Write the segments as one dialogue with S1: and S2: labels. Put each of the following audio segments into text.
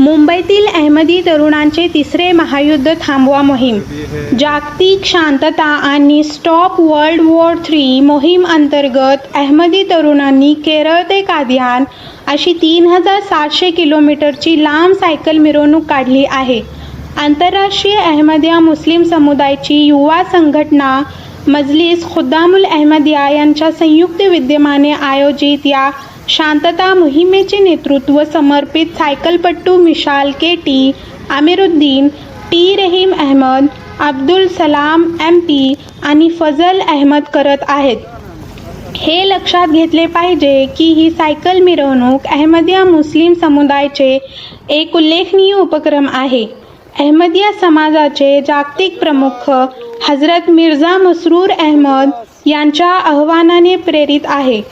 S1: मुंबईतील अहमदी तरुणांचे तिसरे महायुद्ध थांबवा मोहीम. जागतिक शांतता आणि स्टॉप वर्ल्ड वॉर थ्री मोहीम अंतर्गत अहमदी तरुणांनी केरळ ते कादियान अशी तीन हजार सातशे किलोमीटरची लांब सायकल मिरवणूक काढली आहे. आंतरराष्ट्रीय अहमदिया मुस्लिम समुदायाची युवा संघटना मजलिस खुद्दामुल अहमदिया यांच्या संयुक्त विद्यमाने आयोजित या शांतता मोहिमेचे नेतृत्व समर्पित सायकलपट्टू Mishal K T Amiruddin T Rahim Ahmad Abdul Salam M P आणि फजल अहमद करत आहेत. हे लक्षात घेतले पाहिजे की ही सायकल मिरवणूक अहमदिया मुस्लिम समुदायाचे एक उल्लेखनीय उपक्रम आहे. अहमदिया समाजाचे जागतिक प्रमुख हजरत मिर्झा मसरूर अहमद यांच्या आव्हानाने प्रेरित आहे.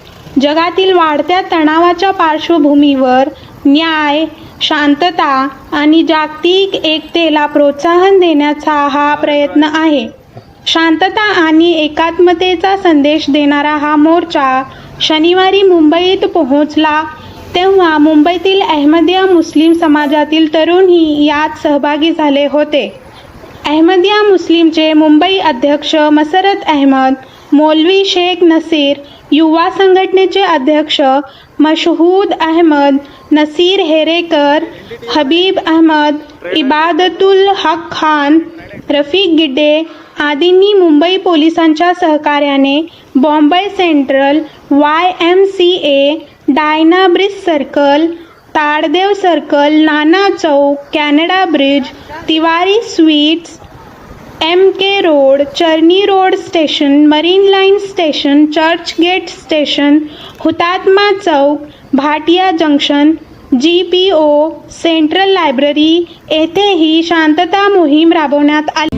S1: जगातील वाढत्या तणावाच्या पार्श्वभूमीवर न्याय शांतता आणि जागतिक एकतेला प्रोत्साहन देण्याचा हा प्रयत्न आहे. शांतता आणि एकात्मतेचा संदेश देणारा हा मोर्चा शनिवारी मुंबईत पोहोचला तेव्हा मुंबईतील अहमदिया मुस्लिम समाजातील तरुणही यात सहभागी झाले होते. अहमदिया मुस्लिमचे मुंबई अध्यक्ष मसरत अहमद मौलवी शेख नसीर युवा संघटनेचे अध्यक्ष मशहूद अहमद नसीर हेरेकर हबीब अहमद इबादतुल हक खान रफीक गिड्डे आदींनी मुंबई पोलिसांच्या सहकार्याने Bombay Central Y M C A Diana bridge circle ताडदेव circle Nana Chowk Canada bridge Tiwari sweets M K road Charni road station marine line station Churchgate station Hutatma Chowk Bhatia junction G P O central library येथेही शांतता मोहीम राबवण्यात आली.